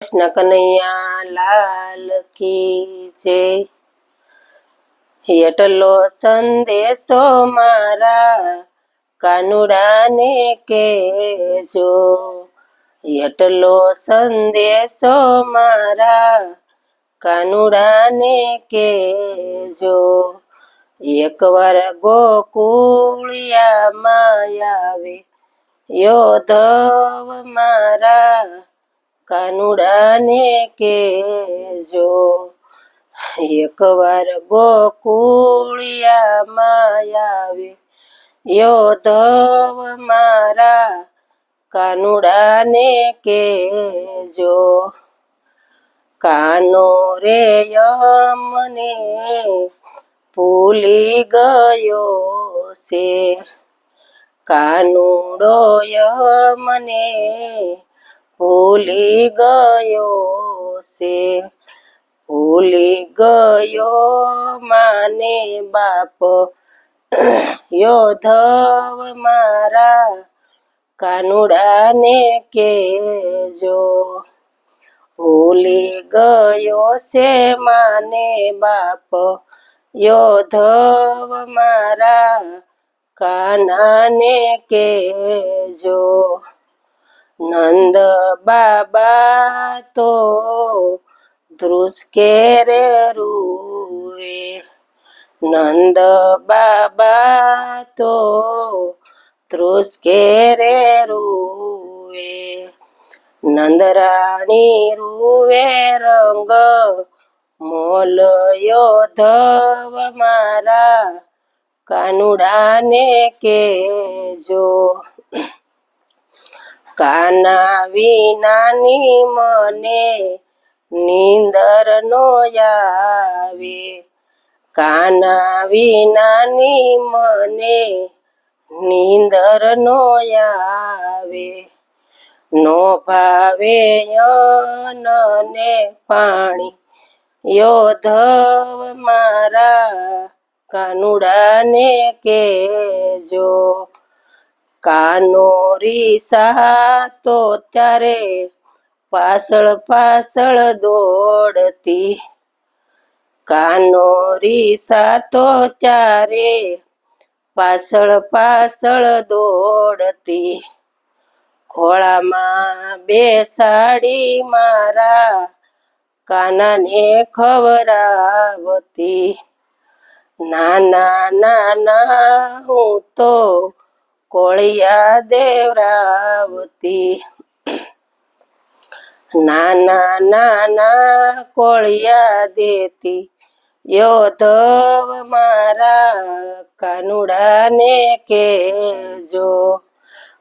કૃષ્ણ કનૈયા, લાલ કી જય. એટલો સંદેશો મારા કાનુડાને કેજો એટલો સંદેશો મારા કાનુડાને કેજો એકવાર ગોકુળિયામાં આવે યોધવ મારા કાનુડાને કેજો, એકવાર ગોકુળિયા માયાવે યોધવ મારા કાનુડાને કેજો, કાનો રે યમને ભૂલી ગયો છે. કાનુડો યમને ભૂલી ગયો છે ભૂલી ગયો માને બાપ. યોધવ મારા કાનુડાને કેજો ભૂલી ગયો છે માને બાપ. યોધવ મારા કાનાને કેજો નંદ બાબા તો ધ્રુસકે રે નંદ બાબા તો ધ્રુસકે રે રૂવે નંદરાણી રૂવે રંગ મોલ યોધવ મારા. કાનુડાને કેજો. કાના વિનાની મને નીંદર નો આવે કાના વિનાની મને નીંદર નો આવે નો ભાવે ને પાણી યોધવ મારા કાનુડાને કેજો. કાનો રીસા તો ત્યારે પાછળ પાછળ દોડતી. કાનો રીસા તો ત્યારે પાછળ પાછળ દોડતી. ખોળામાં બેસાડી મારા કાનાને ખવરાવતી નાના નાના, હું તો કોળિયા દેવરાવતી. નાના નાના કોળિયા દેતી. યોધવ મારા કાનુડાને કેજો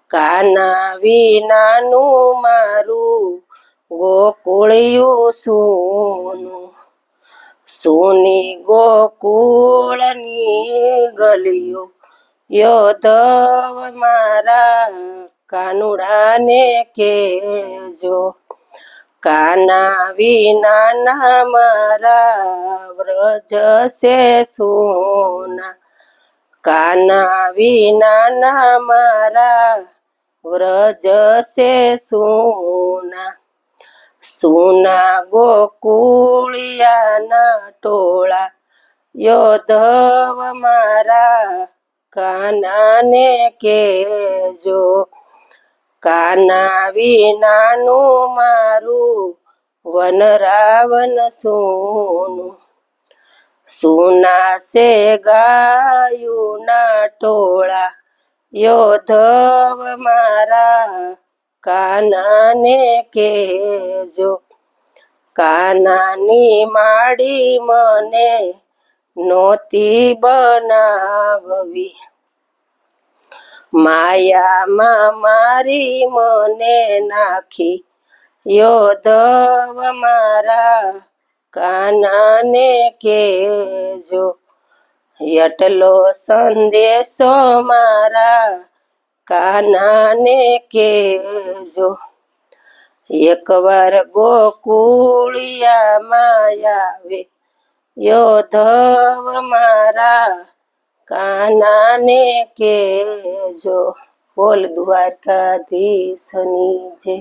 કાના વિનાનું મારું ગોકુળિયું સૂનું. સોની ગોકુળની ગલીઓ યોધવ મારા કાનુડાને કેજો કાના વિનાના મારા વ્રજ છે સોના. કાના વિનાના મારા વ્રજ છે સોના. સોના ગોકુળિયાના ટોળા યોધવ મારા કાનાને કેજો કાના વિનાનું મારું વન રાવન સોનું સુના ગાયુના ટોળા, યોધવ મારા કાનાને કેજો કાનાની માડી મને નોતી બનાવવી. માયામાં મારી મને નાખી. યોધવ મારા કાનાને કેજો એટલો સંદેશો મારા કાનાને કેજો એકવાર ગોકુળિયામાં આવે યોધવ મારા કાનાને કેજો. બોલ દ્વારકાધીશની જય.